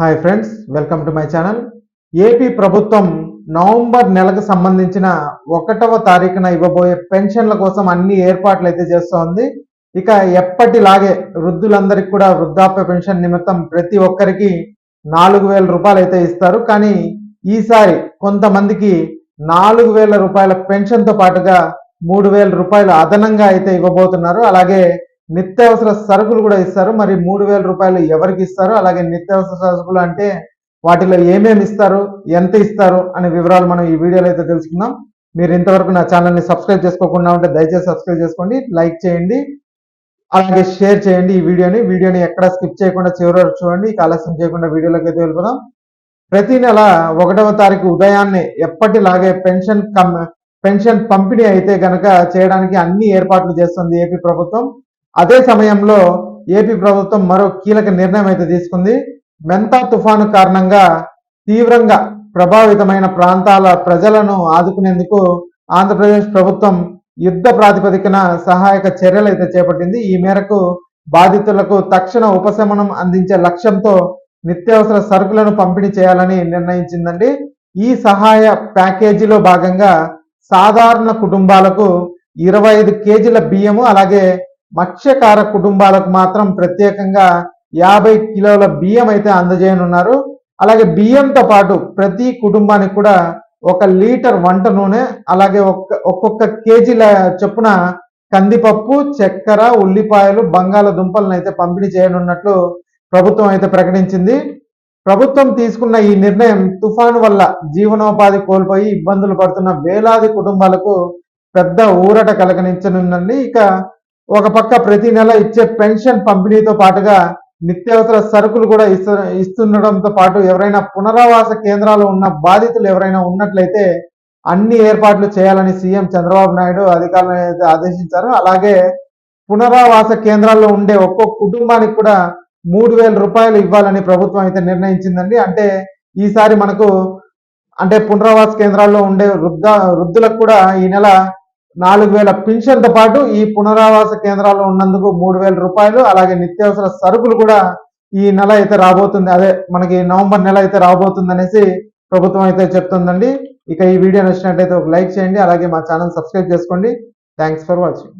Hi friends welcome to my channel AP ప్రభుత్వం November నెలకు సంబంధించిన ఒకటవ తారీఖున ఇవ్వబోయే పెన్షన్ల కోసం అన్ని ఏర్పాట్లు అయితే చేస్తోంది. ఇక ఎప్పటిలాగే వృద్ధులందరికీ కూడా వృద్ధాప్య పెన్షన్ నిమిత్తం ప్రతి ఒక్కరికి నాలుగు వేల రూపాయలు అయితే ఇస్తారు. కానీ ఈసారి కొంతమందికి నాలుగు వేల రూపాయల పెన్షన్తో పాటుగా మూడు వేల రూపాయలు అదనంగా అయితే ఇవ్వబోతున్నారు. అలాగే నిత్యావసర సరుకులు కూడా ఇస్తారు. మరి మూడు వేల రూపాయలు ఎవరికి ఇస్తారు అలాగే నిత్యావసర సరుకులు అంటే వాటిలో ఏమేమి ఇస్తారు ఎంత ఇస్తారు అనే వివరాలు మనం ఈ వీడియోలో అయితే తెలుసుకుందాం. మీరు ఇంతవరకు నా ఛానల్ని సబ్స్క్రైబ్ చేసుకోకుండా ఉంటే దయచేసి సబ్స్క్రైబ్ చేసుకోండి లైక్ చేయండి అలాగే షేర్ చేయండి ఈ వీడియోని. వీడియోని ఎక్కడ స్కిప్ చేయకుండా చివరి వరకు చూడండి ఆలస్యం చేయకుండా వీడియోలోకి అయితే వెళ్ళిపోదాం. ప్రతి నెల ఒకటవ తారీఖు ఉదయాన్నే ఎప్పటిలాగే పెన్షన్ కమ్ పెన్షన్ పంపిణీ అయితే గనక చేయడానికి అన్ని ఏర్పాట్లు చేస్తుంది ఏపీ ప్రభుత్వం. అదే సమయంలో ఏపీ ప్రభుత్వం మరో కీలక నిర్ణయం అయితే తీసుకుంది. మెంతా తుఫాను కారణంగా తీవ్రంగా ప్రభావితమైన ప్రాంతాల ప్రజలను ఆదుకునేందుకు ఆంధ్రప్రదేశ్ ప్రభుత్వం యుద్ధ ప్రాతిపదికన సహాయక చర్యలు అయితే చేపట్టింది. ఈ మేరకు బాధితులకు తక్షణ ఉపశమనం అందించే లక్ష్యంతో నిత్యావసర సరుకులను పంపిణీ చేయాలని నిర్ణయించిందండి. ఈ సహాయ ప్యాకేజీలో భాగంగా సాధారణ కుటుంబాలకు ఇరవై ఐదు కేజీల బియ్యము అలాగే మత్స్యకార కుటుంబాలకు మాత్రం ప్రత్యేకంగా యాభై కిలోల బియ్యం అయితే అందజేయనున్నారు. అలాగే బియ్యంతో పాటు ప్రతి కుటుంబానికి కూడా ఒక లీటర్ వంట నూనె అలాగే ఒక్క ఒక్కొక్క కేజీల చొప్పున కందిపప్పు చక్కెర ఉల్లిపాయలు బంగాళదుంపలను అయితే పంపిణీ చేయనున్నట్లు ప్రభుత్వం అయితే ప్రకటించింది. ప్రభుత్వం తీసుకున్న ఈ నిర్ణయం తుఫాను వల్ల జీవనోపాధి కోల్పోయి ఇబ్బందులు పడుతున్న వేలాది కుటుంబాలకు పెద్ద ఊరట కలగనించనుందండి ఇక ఒక పక్క ప్రతి నెల ఇచ్చే పెన్షన్ పంపిణీతో పాటుగా నిత్యావసర సరుకులు కూడా ఇస్తు ఇస్తుండడంతో పాటు ఎవరైనా పునరావాస కేంద్రాలు ఉన్న బాధితులు ఎవరైనా ఉన్నట్లయితే అన్ని ఏర్పాట్లు చేయాలని సీఎం చంద్రబాబు నాయుడు అధికారులను అయితే ఆదేశించారు. అలాగే పునరావాస కేంద్రాల్లో ఉండే ఒక్కొక్క కుటుంబానికి కూడా మూడు వేల రూపాయలు ఇవ్వాలని ప్రభుత్వం అయితే నిర్ణయించిందండి. అంటే ఈసారి మనకు అంటే పునరావాస కేంద్రాల్లో ఉండే వృద్ధ వృద్ధులకు కూడా ఈ నెల నాలుగు వేల పింఛన్తో పాటు ఈ పునరావాస కేంద్రాల్లో ఉన్నందుకు మూడు వేల రూపాయలు అలాగే నిత్యావసర సరుకులు కూడా ఈ నెల అయితే రాబోతుంది. అదే మనకి నవంబర్ నెల అయితే రాబోతుంది అనేసి ప్రభుత్వం అయితే చెప్తుందండి. ఇక ఈ వీడియో నచ్చినట్లయితే ఒక లైక్ చేయండి అలాగే మా ఛానల్ సబ్స్క్రైబ్ చేసుకోండి. Thanks for watching.